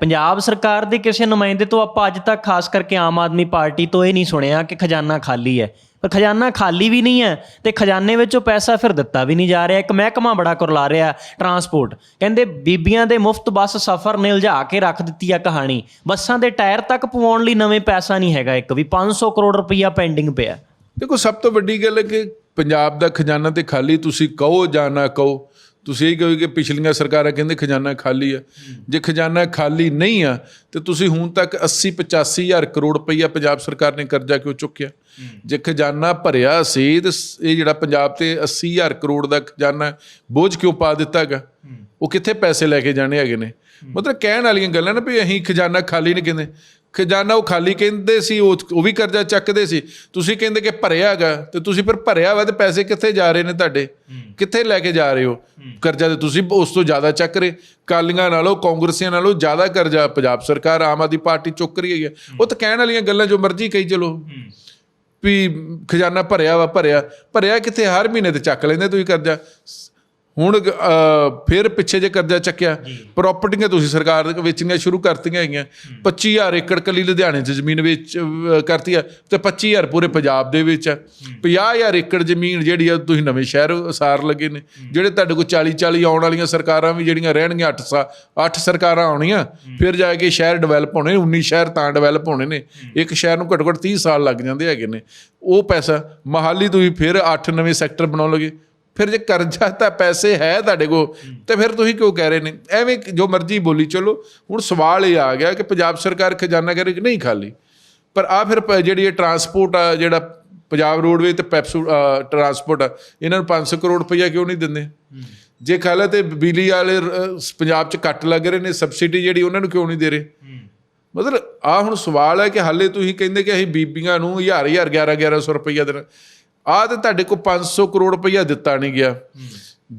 ਪੰਜਾਬ ਸਰਕਾਰ ਦੇ ਕਿਸੇ ਨੁਮਾਇੰਦੇ ਤੋਂ ਆਪਾਂ ਅੱਜ ਤੱਕ ਖਾਸ ਕਰਕੇ ਆਮ ਆਦਮੀ ਪਾਰਟੀ ਤੋਂ ਇਹ ਨਹੀਂ ਸੁਣਿਆ ਕਿ ਖਜ਼ਾਨਾ ਖਾਲੀ ਹੈ। ਪਰ ਖਜ਼ਾਨਾ ਖਾਲੀ ਵੀ ਨਹੀਂ ਹੈ ਤੇ ਖਜ਼ਾਨੇ ਵਿੱਚੋਂ ਪੈਸਾ ਫਿਰ ਦਿੱਤਾ ਵੀ ਨਹੀਂ ਜਾ ਰਿਹਾ। ਇੱਕ ਮਹਿਕਮਾ ਬੜਾ ਕੁਰਲਾ ਰਿਹਾ ਟਰਾਂਸਪੋਰਟ। ਕਹਿੰਦੇ ਬੀਬੀਆਂ ਦੇ ਮੁਫਤ ਬੱਸ ਸਫ਼ਰ ਨੇ ਉਲਝਾ ਕੇ ਰੱਖ ਦਿੱਤੀ ਆ ਕਹਾਣੀ। ਬੱਸਾਂ ਦੇ ਟਾਇਰ ਤੱਕ ਪਵਾਉਣ ਲਈ ਨਵੇਂ ਪੈਸਾ ਨਹੀਂ ਹੈਗਾ ਇੱਕ ਵੀ। 500 ਕਰੋੜ ਰੁਪਈਆ ਪੈਂਡਿੰਗ ਪਿਆ। ਦੇਖੋ, ਸਭ ਤੋਂ ਵੱਡੀ ਗੱਲ ਹੈ ਕਿ ਪੰਜਾਬ ਦਾ ਖਜ਼ਾਨਾ ਤੇ ਖਾਲੀ ਤੁਸੀਂ ਕਹੋ ਜਾਂ ਨਾ ਕਹੋ ਤੁਸੀਂ ਇਹ ਕਹੋ ਕਿ ਪਿਛਲੀਆਂ ਸਰਕਾਰਾਂ ਕਹਿੰਦੇ ਖਜ਼ਾਨਾ ਖਾਲੀ ਆ। ਜੇ ਖਜ਼ਾਨਾ ਖਾਲੀ ਨਹੀਂ ਆ, ਤੇ ਤੁਸੀਂ ਹੁਣ ਤੱਕ 80 85 ਹਜ਼ਾਰ ਕਰੋੜ ਰੁਪਈਆ ਪੰਜਾਬ ਸਰਕਾਰ ਨੇ ਕਰਜ਼ਾ ਕਿਉਂ ਚੁੱਕਿਆ? ਜੇ ਖਜ਼ਾਨਾ ਭਰਿਆ ਸੀ, ਤੇ ਇਹ ਜਿਹੜਾ ਪੰਜਾਬ ਤੇ 80 ਹਜ਼ਾਰ ਕਰੋੜ ਦਾ ਖਜ਼ਾਨਾ ਬੋਝ ਕਿਉਂ ਪਾ ਦਿੱਤਾ ਹੈਗਾ ਉਹ ਕਿੱਥੇ ਪੈਸੇ ਲੈ ਕੇ ਜਾਣੇ ਹੈਗੇ ਨੇ? ਮਤਲਬ ਕਹਿਣ ਵਾਲੀਆਂ ਗੱਲਾਂ ਨਾ ਵੀ ਅਸੀਂ ਖਜ਼ਾਨਾ ਖਾਲੀ ਨਹੀਂ ਕਹਿੰਦੇ। ਖਜ਼ਾਨਾ ਉਹ ਖਾਲੀ ਕਹਿੰਦੇ ਸੀ ਉਹ ਉਹ ਵੀ ਕਰਜ਼ਾ ਚੱਕਦੇ ਸੀ। ਤੁਸੀਂ ਕਹਿੰਦੇ ਕਿ ਭਰਿਆ ਹੈਗਾ ਤੇ ਤੁਸੀਂ ਫਿਰ ਭਰਿਆ ਵਾ ਤੇ ਪੈਸੇ ਕਿੱਥੇ ਜਾ ਰਹੇ ਨੇ ਤੁਹਾਡੇ? ਕਿੱਥੇ ਲੈ ਕੇ ਜਾ ਰਹੇ ਹੋ? ਕਰਜ਼ਾ ਤੇ ਤੁਸੀਂ ਉਸ ਤੋਂ ਜ਼ਿਆਦਾ ਚੱਕ ਰਹੇ। ਕਾਲੀਆਂ ਨਾਲੋਂ ਕਾਂਗਰਸੀਆਂ ਨਾਲੋਂ ਜ਼ਿਆਦਾ ਕਰਜ਼ਾ ਪੰਜਾਬ ਸਰਕਾਰ ਆਮ ਆਦਮੀ ਪਾਰਟੀ ਚੁੱਕ ਰਹੀ ਹੈ। ਉਹ ਤਾਂ ਕਹਿਣ ਵਾਲੀਆਂ ਗੱਲਾਂ ਜੋ ਮਰਜ਼ੀ ਕਹੀ ਚਲੋ। ਵੀ ਖਜ਼ਾਨਾ ਭਰਿਆ ਵਾ ਭਰਿਆ। ਭਰਿਆ ਕਿੱਥੇ? ਹਰ ਮਹੀਨੇ ਤੇ ਚੱਕ ਲੈਂਦੇ ਤੁਸੀਂ ਕਰਜ਼ਾ। ਹੁਣ ਫਿਰ ਪਿੱਛੇ ਜੇ ਕਰਜ਼ਾ ਚੱਕਿਆ ਪ੍ਰਾਪਰਟੀਆਂ ਤੁਸੀਂ ਸਰਕਾਰ ਦੇ ਵੇਚਣੀਆਂ ਸ਼ੁਰੂ ਕਰਤੀਆਂ ਹੈਗੀਆਂ। 25000 ਏਕੜ ਕੱਲੀ ਲੁਧਿਆਣੇ 'ਚ ਜ਼ਮੀਨ ਵੇਚ ਕਰਤੀ ਆ ਤੇ 25000 ਪੂਰੇ ਪੰਜਾਬ ਦੇ ਵਿੱਚ ਆ। 50000 ਏਕੜ ਜ਼ਮੀਨ ਜਿਹੜੀ ਆ ਤੁਸੀਂ ਨਵੇਂ ਸ਼ਹਿਰ ਉਸਾਰ ਲੱਗੇ ਨੇ। ਜਿਹੜੇ ਤੁਹਾਡੇ ਕੋਲ 40 40 ਆਉਣ ਵਾਲੀਆਂ ਸਰਕਾਰਾਂ ਵੀ ਜਿਹੜੀਆਂ ਰਹਿਣਗੀਆਂ 8 ਸਾ 8 ਸਰਕਾਰਾਂ ਆਉਣੀਆਂ ਫਿਰ ਜਾ ਕੇ ਸ਼ਹਿਰ ਡਿਵੈਲਪ ਹੋਣੇ 19 ਸ਼ਹਿਰ ਤਾਂ ਡਿਵੈਲਪ ਹੋਣੇ ਨੇ। ਇੱਕ ਸ਼ਹਿਰ ਨੂੰ ਘੱਟੋ ਘੱਟ 30 ਸਾਲ ਲੱਗ ਜਾਂਦੇ ਹੈਗੇ ਨੇ। ਉਹ ਪੈਸਾ ਮਹਾਲੀ ਤੁਸੀਂ ਫਿਰ 8 ਨਵੇਂ ਸੈਕਟਰ ਬਣਾਉਣ ਲੱਗੇ। ਫਿਰ ਜੇ ਕਰਜ਼ਾ ਤਾਂ ਪੈਸੇ ਹੈ ਤੁਹਾਡੇ ਕੋਲ ਤੇ ਫਿਰ ਤੁਸੀਂ ਕਿਉਂ ਕਹਿ ਰਹੇ ਨੇ? ਐਵੇਂ ਜੋ ਮਰਜ਼ੀ ਬੋਲੀ ਚਲੋ। ਹੁਣ ਸਵਾਲ ਇਹ ਆ ਗਿਆ ਕਿ ਪੰਜਾਬ ਸਰਕਾਰ ਖਜ਼ਾਨਾ ਕਰੇ ਕਿ ਨਹੀਂ ਖਾਲੀ। ਪਰ ਆ ਫਿਰ ਜਿਹੜੀ ਇਹ ਟਰਾਂਸਪੋਰਟ ਆ ਜਿਹੜਾ ਪੰਜਾਬ ਰੋਡਵੇ ਤੇ ਪੈਪਸੂ ਟਰਾਂਸਪੋਰਟ ਆ ਇਹਨਾਂ ਨੂੰ 500 ਕਰੋੜ ਰੁਪਈਆ ਕਿਉਂ ਨਹੀਂ ਦਿੰਦੇ? ਜੇ ਖਾਲਾ ਤੇ ਬਿਜਲੀ ਵਾਲੇ ਪੰਜਾਬ 'ਚ ਕੱਟ ਲੱਗ ਰਹੇ ਨੇ ਸਬਸਿਡੀ ਜਿਹੜੀ ਉਹਨਾਂ ਨੂੰ ਕਿਉਂ ਨਹੀਂ ਦੇ ਰਹੇ? ਮਤਲਬ ਆ ਹੁਣ ਸਵਾਲ ਹੈ ਕਿ ਹਾਲੇ ਤੁਸੀਂ ਕਹਿੰਦੇ ਕਿ ਅਸੀਂ ਬੀਬੀਆਂ ਨੂੰ ਹਜ਼ਾਰ ਹਜ਼ਾਰ 11 1100 ਰੁਪਈਆ ਦੇਣਾ। ਆ ਤੇ ਤੁਹਾਡੇ ਕੋਲ 500 ਕਰੋੜ ਰੁਪਈਆ ਦਿੱਤਾ ਨਹੀਂ ਗਿਆ।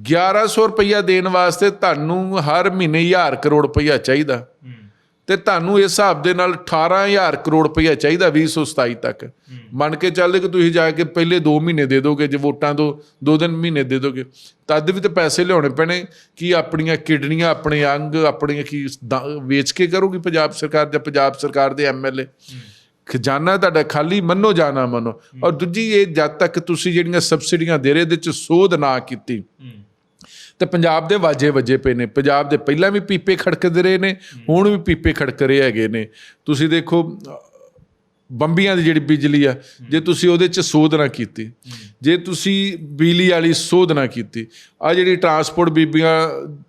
1100 ਰੁਪਈਆ ਦੇਣ ਵਾਸਤੇ ਤੁਹਾਨੂੰ ਹਰ ਮਹੀਨੇ 1000 ਕਰੋੜ ਰੁਪਈਆ ਚਾਹੀਦਾ। ਤੇ ਤੁਹਾਨੂੰ ਇਸ ਹਿਸਾਬ ਦੇ ਨਾਲ 18000 ਕਰੋੜ ਰੁਪਈਆ ਚਾਹੀਦਾ 2027 ਤੱਕ। ਮੰਨ ਕੇ ਚੱਲਦੇ ਕਿ ਤੁਸੀਂ ਜਾ ਕੇ ਪਹਿਲੇ 2 ਮਹੀਨੇ ਦੇ ਦੋਗੇ, ਜੇ ਵੋਟਾਂ ਤੋਂ 2 ਦਿਨ ਮਹੀਨੇ ਦੇ ਦੋਗੇ, ਤਦ ਵੀ ਤੇ ਪੈਸੇ ਲਿਆਉਣੇ ਪੈਣੇ ਕਿ ਆਪਣੀਆਂ ਕਿਡਨੀਆਂ, ਆਪਣੇ ਅੰਗ, ਆਪਣੀਆਂ ਕੀ ਵੇਚ ਕੇ ਕਰੋਗੀ ਪੰਜਾਬ ਸਰਕਾਰ ਜਾਂ ਪੰਜਾਬ ਸਰਕਾਰ ਦੇ ਐਮਐਲਏ ਖਜ਼ਾਨਾ ਤੁਹਾਡਾ ਖਾਲੀ ਮੰਨੋ ਜਾਣਾ ਮੰਨੋ। ਔਰ ਦੂਜੀ ਇਹ ਜਦ ਤੱਕ ਤੁਸੀਂ ਜਿਹੜੀਆਂ ਸਬਸਿਡੀਆਂ ਦੇ ਰਹੇ ਇਹਦੇ ਚ ਸੋਧ ਨਾ ਕੀਤੀ। ਤੇ ਪੰਜਾਬ ਦੇ ਵਾਜੇ ਵੱਜੇ ਪਏ ਨੇ। ਪੰਜਾਬ ਦੇ ਪਹਿਲਾਂ ਵੀ ਪੀਪੇ ਖੜਕਦੇ ਰਹੇ ਨੇ ਹੁਣ ਵੀ ਪੀਪੇ ਖੜਕ ਰਹੇ ਹੈਗੇ ਨੇ। ਤੁਸੀਂ ਦੇਖੋ ਬੰਬੀਆਂ ਦੀ ਜਿਹੜੀ ਬਿਜਲੀ ਆ, ਜੇ ਤੁਸੀਂ ਉਹਦੇ ਚ ਸੋਧ ਨਾ ਕੀਤੀ, ਜੇ ਤੁਸੀਂ ਬਿਜਲੀ ਵਾਲੀ ਸੋਧ ਨਾ ਕੀਤੀ ਆ ਜਿਹੜੀ ਟਰਾਂਸਪੋਰਟ ਬੀਬੀਆਂ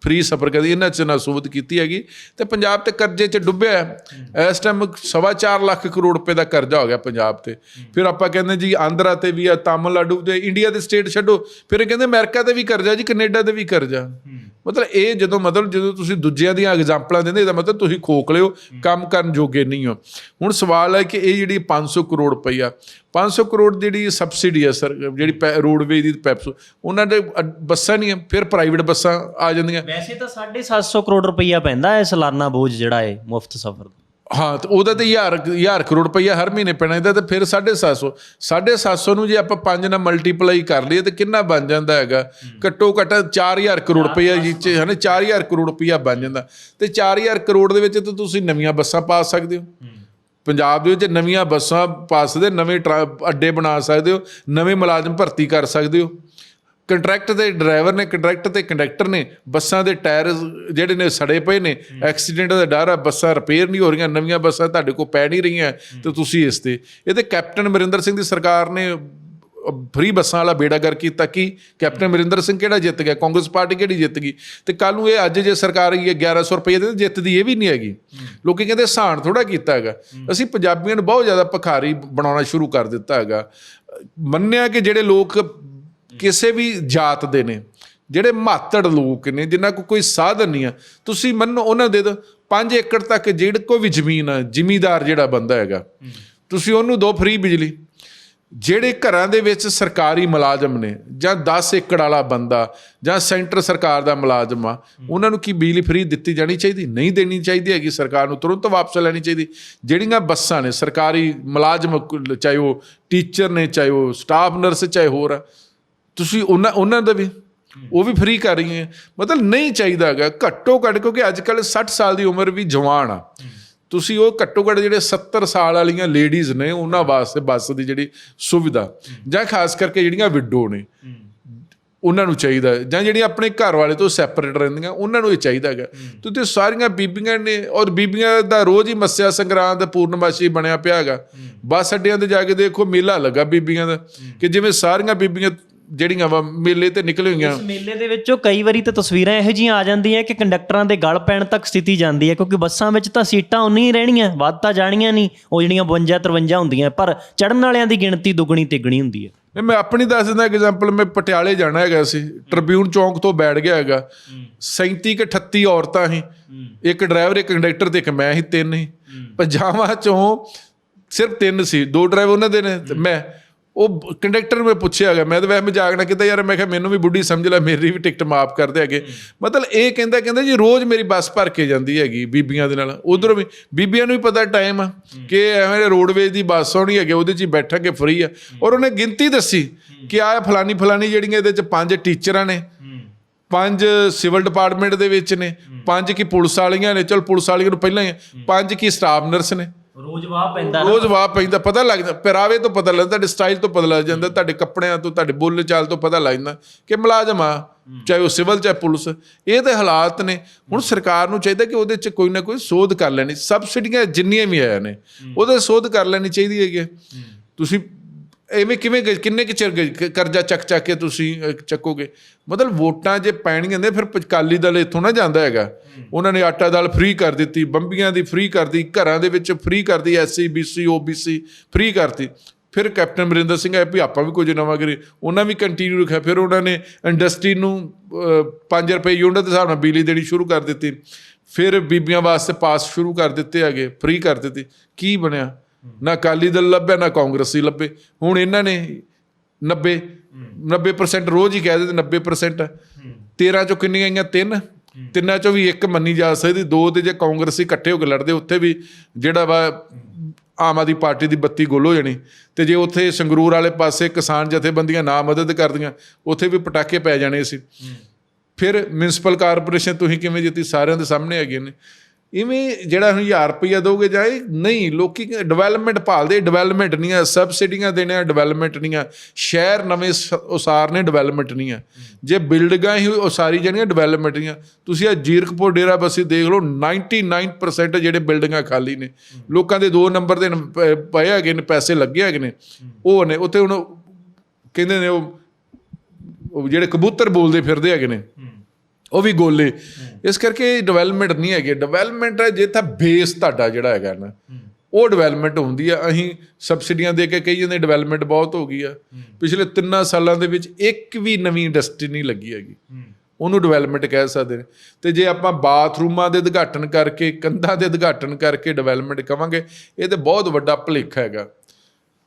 ਫ੍ਰੀ ਸਫ਼ਰ ਕਰਦੀ, ਇਹਨਾਂ ਚ ਨਾ ਸੋਧ ਕੀਤੀ ਹੈਗੀ, ਤੇ ਪੰਜਾਬ ਤੇ ਕਰਜ਼ੇ ਚ ਡੁੱਬਿਆ ਹੈ। ਇਸ ਟਾਈਮ ਸਵਾ ਚਾਰ ਲੱਖ ਕਰੋੜ ਰੁਪਏ ਦਾ ਕਰਜ਼ਾ ਹੋ ਗਿਆ ਪੰਜਾਬ ਤੇ। ਫਿਰ ਆਪਾਂ ਕਹਿੰਦੇ ਜੀ ਆਂਧਰਾ ਤੇ ਵੀ ਆ, ਤਾਮਿਲਨਾਡੂ ਤੇ ਇੰਡੀਆ ਦੇ ਸਟੇਟ ਛੱਡੋ, ਫਿਰ ਇਹ ਕਹਿੰਦੇ ਅਮਰੀਕਾ ਤੇ ਵੀ ਕਰਜ਼ਾ ਜੀ, ਕੈਨੇਡਾ ਤੇ ਵੀ ਕਰਜ਼ਾ। ਮਤਲਬ ਇਹ ਜਦੋਂ, ਮਤਲਬ ਜਦੋਂ ਤੁਸੀਂ ਦੂਜਿਆਂ ਦੀਆਂ ਐਗਜ਼ਾਮਪਲਾਂ ਦਿੰਦੇ, ਇਹਦਾ ਮਤਲਬ ਤੁਸੀਂ ਖੋਖਲੇ ਹੋ ਕੰਮ ਕਰਨ ਜੋਗੇ ਨਹੀਂ ਹੋ। ਹੁਣ ਸਵਾਲ ਹੈ ਕਿ ਇਹ ਜਿਹੜੀ 500 ਕਰੋੜ ਰੁਪਈਆ 500 ਕਰੋੜ ਜਿਹੜੀ ਸਬਸਿਡੀ ਹੈ ਸਰ ਜਿਹੜੀ ਰੋਡਵੇ ਦੀ ਪੈਪਸੋ ਉਹਨਾਂ ਦੇ ਬੱਸਾਂ ਨਹੀਂ ਫਿਰ ਪ੍ਰਾਈਵੇਟ ਬੱਸਾਂ ਆ ਜਾਂਦੀਆਂ। ਵੈਸੇ ਤਾਂ 750 ਕਰੋੜ ਰੁਪਈਆ ਪੈਂਦਾ ਹੈ ਸਾਲਾਨਾ ਬੋਝ ਜਿਹੜਾ ਹੈ ਮੁਫਤ ਸਫ਼ਰ ਦਾ। ਹਾਂ ਤੇ ਉਹਦਾ ਤੇ ਹਜ਼ਾਰ ਹਜ਼ਾਰ ਕਰੋੜ ਰੁਪਈਆ ਹਰ ਮਹੀਨੇ ਪੈਣਾ ਇਹਦਾ ਤੇ ਫਿਰ 750 750 ਨੂੰ ਜੇ ਆਪਾਂ 5 ਨਾਲ ਮਲਟੀਪਲਾਈ ਕਰ ਲਈਏ ਤੇ ਕਿੰਨਾ ਬਣ ਜਾਂਦਾ ਹੈਗਾ? ਘੱਟੋ ਘੱਟ 4000 ਕਰੋੜ ਰੁਪਈਆ ਜੀ ਚ ਹਨਾ 4000 ਕਰੋੜ ਰੁਪਈਆ ਬਣ ਜਾਂਦਾ। ਤੇ 4000 ਕਰੋੜ ਦੇ ਵਿੱਚ ਤਾਂ ਤੁਸੀਂ ਨਵੀਆਂ ਬੱਸਾਂ ਪਾ ਸਕਦੇ ਹੋ। ਪੰਜਾਬ ਦੇ ਵਿੱਚ ਨਵੀਆਂ ਬੱਸਾਂ ਪਾ ਸਕਦੇ ਨਵੇਂ ਅੱਡੇ ਬਣਾ ਸਕਦੇ ਹੋ ਨਵੇਂ ਮੁਲਾਜ਼ਮ ਭਰਤੀ ਕਰ ਸਕਦੇ ਹੋ। ਕੰਟਰੈਕਟ ਦੇ ਡਰਾਈਵਰ ਨੇ ਕੰਟਰੈਕਟ ਤੇ ਕੰਡਕਟਰ ਨੇ ਬੱਸਾਂ ਦੇ ਟਾਇਰ ਜਿਹੜੇ ਨੇ ਸੜੇ ਪਏ ਨੇ ਐਕਸੀਡੈਂਟ ਦਾ ਡਰ ਆ ਬੱਸਾਂ ਰਿਪੇਅਰ ਨਹੀਂ ਹੋ ਰਹੀਆਂ ਨਵੀਆਂ ਬੱਸਾਂ ਤੁਹਾਡੇ ਕੋਲ ਪੈ ਨਹੀਂ ਰਹੀਆਂ ਤੇ ਤੁਸੀਂ ਇਸ ਤੇ। ਇਹ ਤੇ ਕੈਪਟਨ ਅਮਰਿੰਦਰ ਸਿੰਘ ਦੀ ਸਰਕਾਰ ਨੇ ਫ੍ਰੀ ਬੱਸਾਂ ਵਾਲਾ ਬੇੜਾ ਕਰ ਕੀਤਾ ਕਿ ਕੈਪਟਨ ਅਮਰਿੰਦਰ ਸਿੰਘ ਕਿਹੜਾ ਜਿੱਤ ਗਿਆ? ਕਾਂਗਰਸ ਪਾਰਟੀ ਕਿਹੜੀ ਜਿੱਤ ਗਈ? ਤੇ ਕੱਲ ਨੂੰ ਇਹ ਅੱਜ ਜੇ ਸਰਕਾਰ ਇਹ 1100 ਰੁਪਏ ਦੇ ਜਿੱਤਦੀ ਇਹ ਵੀ ਨਹੀਂ ਹੈਗੀ। ਲੋਕੀ ਕਹਿੰਦੇ ਸਾਨ ਥੋੜਾ ਕੀਤਾ ਹੈਗਾ। ਅਸੀਂ ਪੰਜਾਬੀਆਂ ਨੂੰ ਬਹੁਤ ਜ਼ਿਆਦਾ ਭਖਾਰੀ ਬਣਾਉਣਾ ਸ਼ੁਰੂ ਕਰ ਦਿੱਤਾ ਹੈਗਾ। ਮੰਨਿਆ ਕਿ ਜਿਹੜੇ ਲੋਕ ਕਿਸੇ ਵੀ ਜਾਤ ਦੇ ਨੇ, ਜਿਹੜੇ ਮਾਤੜ ਲੋਕ ਨੇ, ਜਿਨ੍ਹਾਂ ਕੋ ਕੋਈ ਸਾਧਨ ਨਹੀਂ ਆ, ਤੁਸੀਂ ਮੰਨੋ, ਉਹਨਾਂ ਦੇ ਦੋ 5 ਏਕੜ ਤੱਕ ਜਿਹੜਾ ਕੋਈ ਵੀ ਜ਼ਮੀਨ ਆ, ਜ਼ਿਮੀਦਾਰ ਜਿਹੜਾ ਬੰਦਾ ਹੈਗਾ, ਤੁਸੀਂ ਉਹਨੂੰ ਦੋ ਫ੍ਰੀ ਬਿਜਲੀ ਜਿਹੜੇ ਘਰਾਂ ਦੇ ਵਿੱਚ ਸਰਕਾਰੀ ਮੁਲਾਜ਼ਮ ਨੇ ਜਾਂ 10 ਏਕੜ ਵਾਲਾ ਬੰਦਾ ਜਾਂ ਸੈਂਟਰ ਸਰਕਾਰ ਦਾ ਮੁਲਾਜ਼ਮ ਆ, ਉਹਨਾਂ ਨੂੰ ਕੀ ਬਿਜਲੀ ਫ੍ਰੀ ਦਿੱਤੀ ਜਾਣੀ ਚਾਹੀਦੀ? ਨਹੀਂ ਦੇਣੀ ਚਾਹੀਦੀ ਹੈਗੀ ਸਰਕਾਰ ਨੂੰ, ਤੁਰੰਤ ਵਾਪਸ ਲੈਣੀ ਚਾਹੀਦੀ। ਜਿਹੜੀਆਂ ਬੱਸਾਂ ਨੇ, ਸਰਕਾਰੀ ਮੁਲਾਜ਼ਮ ਚਾਹੇ ਉਹ ਟੀਚਰ ਨੇ, ਚਾਹੇ ਉਹ ਸਟਾਫ ਨਰਸ, ਚਾਹੇ ਹੋਰ ਆ, ਤੁਸੀਂ ਉਹਨਾਂ ਉਹਨਾਂ ਦਾ ਵੀ, ਉਹ ਵੀ ਫ੍ਰੀ ਕਰ ਰਹੀਆਂ। ਮਤਲਬ ਨਹੀਂ ਚਾਹੀਦਾ ਹੈਗਾ, ਘੱਟੋ ਘੱਟ, ਕਿਉਂਕਿ ਅੱਜ ਕੱਲ 60 ਸਾਲ ਦੀ ਉਮਰ ਵੀ ਜਵਾਨ ਆ। ਤੁਸੀਂ ਉਹ ਘੱਟੋ ਘੱਟ ਜਿਹੜੇ 70 ਸਾਲ ਵਾਲੀਆਂ ਲੇਡੀਜ਼ ਨੇ, ਉਹਨਾਂ ਵਾਸਤੇ ਬੱਸ ਦੀ ਜਿਹੜੀ ਸੁਵਿਧਾ। ਜਾਂ ਖਾਸ ਕਰਕੇ ਜਿਹੜੀਆਂ ਵਿਡੋ ਨੇ, ਉਹਨਾਂ ਨੂੰ ਚਾਹੀਦਾ ਜਾਂ ਜਿਹੜੀਆਂ ਆਪਣੇ ਘਰ ਵਾਲੇ ਤੋਂ ਸੈਪਰੇਟ ਰਹਿੰਦੀਆਂ, ਉਹਨਾਂ ਨੂੰ ਇਹ ਚਾਹੀਦਾ ਹੈਗਾ। ਤੇ ਤੇ ਸਾਰੀਆਂ ਬੀਬੀਆਂ ਨੇ, ਔਰ ਬੀਬੀਆਂ ਦਾ ਰੋਜ਼ ਹੀ ਮੱਸਿਆ ਸੰਗਰਾਂਦ ਪੂਰਨਮਾਸ਼ੀ ਬਣਿਆ ਪਿਆ ਹੈਗਾ। ਬੱਸ ਅੱਡਿਆਂ ਤੇ ਜਾ ਕੇ ਦੇਖੋ, ਮੇਲਾ ਲੱਗਾ ਬੀਬੀਆਂ ਦਾ। ਕਿ ਜਿਵੇਂ ਸਾਰੀਆਂ ਬੀਬੀਆਂ ਜਿਹੜੀਆਂ ਵਾ ਮੇਲੇ ਤੇ ਨਿਕਲ ਹੋਈਆਂ। ਇਸ ਮੇਲੇ ਦੇ ਵਿੱਚੋਂ ਕਈ ਵਾਰੀ ਤਾਂ ਤਸਵੀਰਾਂ ਇਹੋ ਜਿਹੀਆਂ ਆ ਜਾਂਦੀਆਂ ਕਿ ਕੰਡਕਟਰਾਂ ਦੇ ਗਲ ਪੈਣ ਤੱਕ ਸਥਿਤੀ ਜਾਂਦੀ ਹੈ ਕਿਉਂਕਿ ਬੱਸਾਂ ਵਿੱਚ ਤਾਂ ਸੀਟਾਂ ਉਨੀ ਹੀ ਰਹਿਣੀਆਂ ਵੱਧ ਤਾਂ ਜਾਣੀਆਂ ਨਹੀਂ ਉਹ ਜਿਹੜੀਆਂ 52 53 ਹੁੰਦੀਆਂ ਪਰ ਚੜਨ ਵਾਲਿਆਂ ਦੀ ਗਿਣਤੀ ਦੁੱਗਣੀ ਤਿੱਗਣੀ ਹੁੰਦੀ ਹੈ। ਨਹੀਂ ਮੈਂ ਆਪਣੀ ਦੱਸ ਦਿੰਦਾ ਐਗਜ਼ਾਮਪਲ ਮੈਂ ਪਟਿਆਲੇ ਜਾਣਾ ਹੈਗਾ ਸੀ ਟ੍ਰਿਬਿਊਨ ਚੌਂਕ ਤੋਂ ਬੈਠ ਗਿਆ ਹੈਗਾ। 37 ਕਿ 38 ਔਰਤਾਂ ਸੀ ਇੱਕ ਡਰਾਈਵਰ ਇੱਕ ਕੰਡਕਟਰ ਤੇ ਇੱਕ ਮੈਂ ਹੀ ਤਿੰਨ ਹੀ। ਪੰਜਾਵਾਂ ਚੋਂ ਸਿਰਫ ਤਿੰਨ ਸੀ ਦੋ ਡਰਾਈਵਰ ਉਹਨਾਂ ਦੇ ਨੇ ਤੇ ਮੈਂ। ਉਹ ਕੰਡਕਟਰ ਨੂੰ ਮੈਂ ਪੁੱਛਿਆ ਹੈਗਾ ਮੈਂ ਤਾਂ ਵੈਸੇ ਮਜ਼ਾਕ ਨਾ ਕੀਤਾ ਯਾਰ ਮੈਂ ਕਿਹਾ ਮੈਨੂੰ ਵੀ ਬੁੱਢੀ ਸਮਝ ਲੈ ਮੇਰੀ ਵੀ ਟਿਕਟ ਮਾਫ ਕਰਦੇ ਹੈਗੇ ਮਤਲਬ ਇਹ ਕਹਿੰਦਾ ਕਹਿੰਦਾ ਜੀ ਰੋਜ਼ ਮੇਰੀ ਬੱਸ ਭਰ ਕੇ ਜਾਂਦੀ ਹੈਗੀ ਬੀਬੀਆਂ ਦੇ ਨਾਲ। ਉਧਰੋਂ ਵੀ ਬੀਬੀਆਂ ਨੂੰ ਵੀ ਪਤਾ ਟਾਈਮ ਆ ਕਿ ਐਵੇਂ ਰੋਡਵੇਜ਼ ਦੀ ਬੱਸ ਆਉਣੀ ਹੈਗੀ ਉਹਦੇ 'ਚ ਹੀ ਬੈਠਾਂਗੇ ਫ੍ਰੀ ਆ। ਔਰ ਉਹਨੇ ਗਿਣਤੀ ਦੱਸੀ ਕਿ ਆ ਫਲਾਨੀ ਫਲਾਨੀ ਜਿਹੜੀਆਂ ਇਹਦੇ 'ਚ ਪੰਜ ਟੀਚਰਾਂ ਨੇ ਪੰਜ ਸਿਵਲ ਡਿਪਾਰਟਮੈਂਟ ਦੇ ਵਿੱਚ ਨੇ ਪੰਜ ਕੀ ਪੁਲਿਸ ਵਾਲੀਆਂ ਨੇ ਚਲ ਪੁਲਿਸ ਵਾਲੀਆਂ ਨੂੰ ਪਹਿਲਾਂ ਹੀ ਆ, ਪੰਜ ਕੀ ਸਟਾਫ ਨਰਸ ਨੇ। ਰੋਜ਼ ਵਾਹ ਪੈਂਦਾ ਰੋਜ਼ ਵਾਹ ਪੈਂਦਾ ਪਤਾ ਲੱਗ ਜਾਂਦਾ ਪਹਿਰਾਵੇ ਤੋਂ ਪਤਾ ਲੱਗਦਾ ਤੁਹਾਡੇ ਸਟਾਈਲ ਤੋਂ ਪਤਾ ਲੱਗ ਜਾਂਦਾ ਤੁਹਾਡੇ ਕੱਪੜਿਆਂ ਤੋਂ ਤੁਹਾਡੇ ਬੋਲ ਚਾਲ ਤੋਂ ਪਤਾ ਲੱਗ ਜਾਂਦਾ ਕਿ ਮੁਲਾਜ਼ਮ ਆ ਚਾਹੇ ਉਹ ਸਿਵਲ ਚਾਹੇ ਪੁਲਿਸ ਇਹ ਤੇ ਹਾਲਾਤ ਨੇ। ਹੁਣ ਸਰਕਾਰ ਨੂੰ ਚਾਹੀਦਾ ਕਿ ਉਹਦੇ 'ਚ ਕੋਈ ਨਾ ਕੋਈ ਸੋਧ ਕਰ ਲੈਣੀ ਸਬਸਿਡੀਆਂ ਜਿੰਨੀਆਂ ਵੀ ਆਇਆ ਨੇ ਉਹਦੇ ਸੋਧ ਕਰ ਲੈਣੀ ਚਾਹੀਦੀ ਹੈਗੀ ਤੁਸੀਂ ਐਵੇਂ ਕਿਵੇਂ ਕਿੰਨੇ ਕੁ ਚਿਰ ਕਰਜ਼ਾ ਚੱਕ ਚੱਕ ਕੇ ਤੁਸੀਂ ਚੱਕੋਗੇ? ਮਤਲਬ ਵੋਟਾਂ ਜੇ ਪੈਣੀਆਂ ਨੇ ਫਿਰ ਅਕਾਲੀ ਦਲ ਇੱਥੋਂ ਨਾ ਜਾਂਦਾ ਹੈਗਾ। ਉਹਨਾਂ ਨੇ ਆਟਾ ਦਾਲ ਫ੍ਰੀ ਕਰ ਦਿੱਤੀ ਬੰਬੀਆਂ ਦੀ ਫ੍ਰੀ ਕਰਦੀ ਘਰਾਂ ਦੇ ਵਿੱਚ ਫ੍ਰੀ ਕਰਦੀ ਐਸਸੀ ਬੀਸੀ ਓਬੀਸੀ ਫ੍ਰੀ ਕਰਤੀ। ਫਿਰ ਕੈਪਟਨ ਅਮਰਿੰਦਰ ਸਿੰਘ ਆਏ ਵੀ ਆਪਾਂ ਵੀ ਕੁਝ ਨਵਾਂ ਕਰੀਏ। ਉਹਨਾਂ ਵੀ ਕੰਟੀਨਿਊ ਰੱਖਿਆ। ਫਿਰ ਉਹਨਾਂ ਨੇ ਇੰਡਸਟਰੀ ਨੂੰ 5 ਰੁਪਏ ਯੂਨਿਟ ਦੇ ਹਿਸਾਬ ਨਾਲ ਬਿਜਲੀ ਦੇਣੀ ਸ਼ੁਰੂ ਕਰ ਦਿੱਤੀ। ਫਿਰ ਬੀਬੀਆਂ ਵਾਸਤੇ ਪਾਸ ਸ਼ੁਰੂ ਕਰ ਦਿੱਤੇ ਹੈਗੇ ਫ੍ਰੀ ਕਰ ਦਿੱਤੀ। ਕੀ ਬਣਿਆ? ਨਾ ਅਕਾਲੀ ਦਲ ਲੱਭਿਆ ਨਾ ਕਾਂਗਰਸੀ ਲੱਭੇ। ਹੁਣ ਇਹਨਾਂ ਨੇ 90 90% ਰੋਜ਼ ਹੀ ਕਹਿ ਦਿੰਦੇ 90% 13 ਚੋਂ ਕਿੰਨੀਆਂ ਆਈਆਂ? ਤਿੰਨ। ਤਿੰਨਾਂ ਚੋਂ ਵੀ ਇੱਕ ਮੰਨੀ ਜਾ ਸਕਦੀ ਦੋ ਤੇ ਜੇ ਕਾਂਗਰਸੀ ਇਕੱਠੇ ਹੋ ਕੇ ਲੜਦੇ ਉੱਥੇ ਵੀ ਜਿਹੜਾ ਵਾ ਆਮ ਆਦਮੀ ਪਾਰਟੀ ਦੀ ਬੱਤੀ ਗੁੱਲ ਹੋ ਜਾਣੀ। ਤੇ ਜੇ ਉੱਥੇ ਸੰਗਰੂਰ ਵਾਲੇ ਪਾਸੇ ਕਿਸਾਨ ਜਥੇਬੰਦੀਆਂ ਨਾ ਮਦਦ ਕਰਦੀਆਂ ਉੱਥੇ ਵੀ ਪਟਾਕੇ ਪੈ ਜਾਣੇ ਸੀ। ਫਿਰ ਮਿਊਨਿਸਪਲ ਕਾਰਪੋਰੇਸ਼ਨ ਤੁਸੀਂ ਕਿਵੇਂ ਜਿੱਤੀ? ਸਾਰਿਆਂ ਦੇ ਸਾਹਮਣੇ ਹੈਗੇ ਨੇ। ਇਵੇਂ ਜਿਹੜਾ ਹੁਣ 1000 ਰੁਪਈਆ ਦੋਗੇ ਜਾਂ ਨਹੀਂ, ਲੋਕੀ ਡਿਵੈਲਪਮੈਂਟ ਭਾਲਦੇ ਡਿਵੈਲਪਮੈਂਟ ਨਹੀਂ ਆ ਸਬਸਿਡੀਆਂ ਦੇਣੇ ਆ ਡਿਵੈਲਪਮੈਂਟ ਨਹੀਂ ਆ। ਸ਼ਹਿਰ ਨਵੇਂ ਸ- ਉਸਾਰ ਨੇ ਡਿਵੈਲਪਮੈਂਟ ਨਹੀਂ ਆ। ਜੇ ਬਿਲਡਿੰਗਾਂ ਹੀ ਉਸਾਰੀ ਜਾਣੀਆਂ ਡਿਵੈਲਪਮੈਂਟ ਨਹੀਂ ਆ। ਤੁਸੀਂ ਆ ਜੀਰਕਪੁਰ ਡੇਰਾ ਬਸੀ ਦੇਖ ਲਓ 99% ਜਿਹੜੇ ਬਿਲਡਿੰਗਾਂ ਖਾਲੀ ਨੇ। ਲੋਕਾਂ ਦੇ ਦੋ ਨੰਬਰ ਦੇ ਪਏ ਹੈਗੇ ਨੇ, ਪੈਸੇ ਲੱਗੇ ਹੈਗੇ ਨੇ। ਉਹ ਨੇ, ਉੱਥੇ ਹੁਣ ਕਹਿੰਦੇ ਨੇ ਉਹ ਜਿਹੜੇ ਕਬੂਤਰ ਬੋਲਦੇ ਫਿਰਦੇ ਹੈਗੇ ਨੇ। ਉਹ ਵੀ ਗੋਲੇ। ਇਸ ਕਰਕੇ ਡਿਵੈਲਪਮੈਂਟ ਨਹੀਂ ਹੈਗੀ। ਡਿਵੈਲਪਮੈਂਟ ਹੈ ਜੇ ਤਾਂ ਬੇਸ ਤੁਹਾਡਾ ਜਿਹੜਾ ਹੈਗਾ ਨਾ, ਉਹ ਡਿਵੈਲਪਮੈਂਟ ਹੁੰਦੀ ਆ। ਅਸੀਂ ਸਬਸਿਡੀਆਂ ਦੇ ਕੇ ਕਹੀ ਜਾਂਦੇ ਡਿਵੈਲਪਮੈਂਟ ਬਹੁਤ ਹੋ ਗਈ ਆ। ਪਿਛਲੇ 3 ਸਾਲਾਂ ਦੇ ਵਿੱਚ ਇੱਕ ਵੀ ਨਵੀਂ ਇੰਡਸਟਰੀ ਨਹੀਂ ਲੱਗੀ ਹੈਗੀ। ਉਹਨੂੰ ਡਿਵੈਲਪਮੈਂਟ ਕਹਿ ਸਕਦੇ ਨੇ। ਤੇ ਜੇ ਆਪਾਂ ਬਾਥਰੂਮਾਂ ਦੇ ਉਦਘਾਟਨ ਕਰਕੇ, ਕੰਧਾਂ ਦੇ ਉਦਘਾਟਨ ਕਰਕੇ ਡਿਵੈਲਪਮੈਂਟ ਕਵਾਂਗੇ, ਇਹ ਤੇ ਬਹੁਤ ਵੱਡਾ ਭੁਲੇਖਾ ਹੈਗਾ।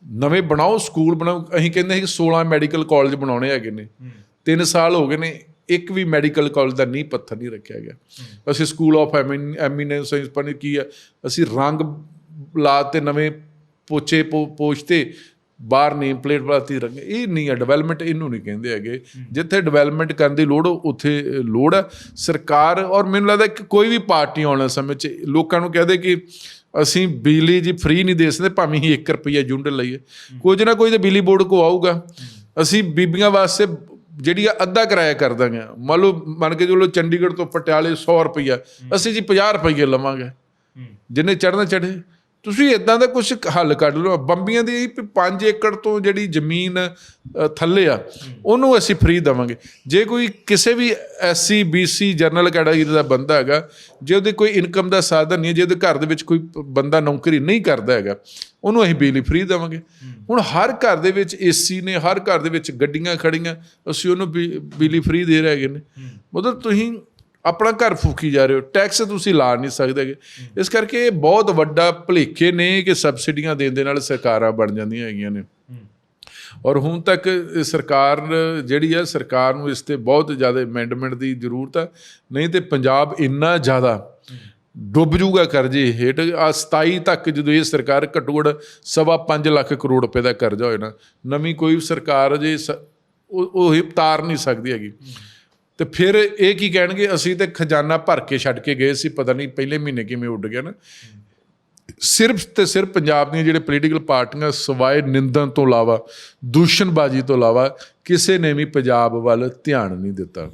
ਨਵੇਂ ਬਣਾਓ, ਸਕੂਲ ਬਣਾਓ। ਅਸੀਂ ਕਹਿੰਦੇ ਸੀ ਕਿ 16 ਮੈਡੀਕਲ ਕਾਲਜ ਬਣਾਉਣੇ ਹੈਗੇ ਨੇ। 3 ਸਾਲ ਹੋ ਗਏ ਨੇ। ਇੱਕ ਵੀ ਮੈਡੀਕਲ ਕਾਲਜ ਦਾ ਨੀਂਹ ਪੱਥਰ ਨਹੀਂ ਰੱਖਿਆ ਗਿਆ। ਅਸੀਂ ਸਕੂਲ ਆਫ ਐਮੀਨੈਂਸ ਪਣੀ ਕੀ ਆ? ਅਸੀਂ ਰੰਗ ਲਾ ਤੇ ਨਵੇਂ ਪੋਚੇ ਪੋਚਤੇ ਬਾਹਰ ਨੇਮ ਪਲੇਟ ਵਾਤੀ ਰੰਗ ਇਹ ਨਹੀਂ ਆ ਡਿਵੈਲਪਮੈਂਟ ਇਹਨੂੰ ਨਹੀਂ ਕਹਿੰਦੇ ਹੈਗੇ। ਜਿੱਥੇ ਡਿਵੈਲਪਮੈਂਟ ਕਰਨ ਦੀ ਲੋੜ ਉੱਥੇ ਲੋੜ ਹੈ ਸਰਕਾਰ ਔਰ ਮੈਨੂੰ ਲੱਗਦਾ ਕਿ ਕੋਈ ਵੀ ਪਾਰਟੀ ਆਉਣ ਵਾਲੇ ਸਮੇਂ 'ਚ ਲੋਕਾਂ ਨੂੰ ਕਹਦੇ ਕਿ ਅਸੀਂ ਬਿਜਲੀ ਜੀ ਫ੍ਰੀ ਨਹੀਂ ਦੇ ਸਕਦੇ ਭਾਵੇਂ ਹੀ 1 ਰੁਪਈਆ ਯੂਨਿਟ ਲਈਏ। ਕੁਝ ਨਾ ਕੋਈ ਤਾਂ ਬਿਜਲੀ ਬੋਰਡ ਕੋ ਆਊਗਾ। ਅਸੀਂ ਬੀਬੀਆਂ ਵਾਸਤੇ ਜਿਹੜੀ ਆ ਅੱਧਾ ਕਿਰਾਇਆ ਕਰ ਦਾਂਗੇ ਮੰਨ ਲਓ ਮੰਨ ਕੇ ਚਲੋ ਚੰਡੀਗੜ੍ਹ ਤੋਂ ਪਟਿਆਲੇ 100 ਰੁਪਈਆ। ਅਸੀਂ ਜੀ 50 ਰੁਪਈਏ ਲਵਾਂਗੇ। ਜਿੰਨੇ ਚੜਨਾ ਚੜੇ ਤੁਸੀਂ ਇਦਾਂ ਦਾ ਕੁਝ ਹੱਲ ਕੱਢ ਲਓ। ਬੰਬੀਆਂ ਦੀ 5 ਏਕੜ ਤੋਂ ਜਿਹੜੀ ਜ਼ਮੀਨ ਥੱਲੇ ਆ ਉਹਨੂੰ ਅਸੀਂ ਫ੍ਰੀ ਦੇਵਾਂਗੇ। ਜੇ ਕੋਈ ਕਿਸੇ ਵੀ ਐਸਸੀ ਬੀਸੀ ਜਨਰਲ ਕੈਟਾਗਰੀ ਦਾ ਬੰਦਾ ਹੈਗਾ ਜੇ ਉਹਦੇ ਕੋਈ ਇਨਕਮ ਦਾ ਸਾਧਨ ਨਹੀਂ ਹੈ ਜੇ ਉਹਦੇ ਘਰ ਦੇ ਵਿੱਚ ਕੋਈ ਬੰਦਾ ਨੌਕਰੀ ਨਹੀਂ ਕਰਦਾ ਹੈਗਾ ਉਹਨੂੰ ਅਸੀਂ ਬਿਜਲੀ ਫ੍ਰੀ ਦੇਵਾਂਗੇ। ਹੁਣ ਹਰ ਘਰ ਦੇ ਵਿੱਚ ਏਸੀ ਨੇ ਹਰ ਘਰ ਦੇ ਵਿੱਚ ਗੱਡੀਆਂ ਖੜੀਆਂ ਅਸੀਂ ਉਹਨੂੰ ਬਿਜਲੀ ਫ੍ਰੀ ਦੇ ਰਹੇ ਹੈਗੇ ਨੇ। ਮਤਲਬ ਤੁਸੀਂ ਆਪਣਾ ਘਰ ਫੂਕੀ ਜਾ ਰਹੇ ਹੋ। ਟੈਕਸ ਤੁਸੀਂ ਲਾ ਨਹੀਂ ਸਕਦੇ ਇਸ ਕਰਕੇ ਇਹ ਬਹੁਤ ਵੱਡਾ ਭੁਲੇਖੇ ਨੇ ਕਿ ਸਬਸਿਡੀਆਂ ਦੇਣ ਦੇ ਨਾਲ ਸਰਕਾਰਾਂ ਬਣ ਜਾਂਦੀਆਂ ਹੈਗੀਆਂ ਨੇ। ਔਰ ਹੁਣ ਤੱਕ ਸਰਕਾਰ ਜਿਹੜੀ ਆ, ਸਰਕਾਰ ਨੂੰ ਇਸ ਤੇ ਬਹੁਤ ਜ਼ਿਆਦਾ ਅਮੈਂਡਮੈਂਟ ਦੀ ਜ਼ਰੂਰਤ ਆ। ਨਹੀਂ ਤੇ ਪੰਜਾਬ ਇੰਨਾ ਜ਼ਿਆਦਾ ਡੁੱਬ ਜੂਗਾ ਕਰਜ਼ੇ ਹੇਠ। ਆ 27 ਤੱਕ ਜਦੋਂ ਇਹ ਸਰਕਾਰ ਘੱਟੋ ਘੱਟ ਸਵਾ 5 ਲੱਖ ਕਰੋੜ ਰੁਪਏ ਦਾ ਕਰਜ਼ਾ ਹੋਏ ਨਾ, ਨਵੀਂ ਕੋਈ ਸਰਕਾਰ ਜੇ ਸ- ਉਹ ਉਹ ਨਹੀਂ ਸਕਦੀ ਹੈਗੀ। ਤੇ ਫਿਰ ਇਹ ਕੀ ਕਹਿਣਗੇ? ਅਸੀਂ ਤੇ ਖਜ਼ਾਨਾ ਭਰ ਕੇ ਛੱਡ ਕੇ ਗਏ ਸੀ, ਪਤਾ ਨਹੀਂ ਪਹਿਲੇ ਮਹੀਨੇ ਕਿਵੇਂ ਉੱਡ ਗਿਆ ਨਾ। ਸਿਰਫ ਤੇ ਸਿਰਫ ਪੰਜਾਬ ਦੀਆਂ ਜਿਹੜੇ ਪੋਲੀਟੀਕਲ ਪਾਰਟੀਆਂ ਸਵਾਏ ਨਿੰਦਨ ਤੋਂ ਇਲਾਵਾ, ਦੂਸ਼ਣਬਾਜ਼ੀ ਤੋਂ ਇਲਾਵਾ, ਕਿਸੇ ਨੇ ਵੀ ਪੰਜਾਬ ਵੱਲ ਧਿਆਨ ਨਹੀਂ ਦਿੱਤਾ।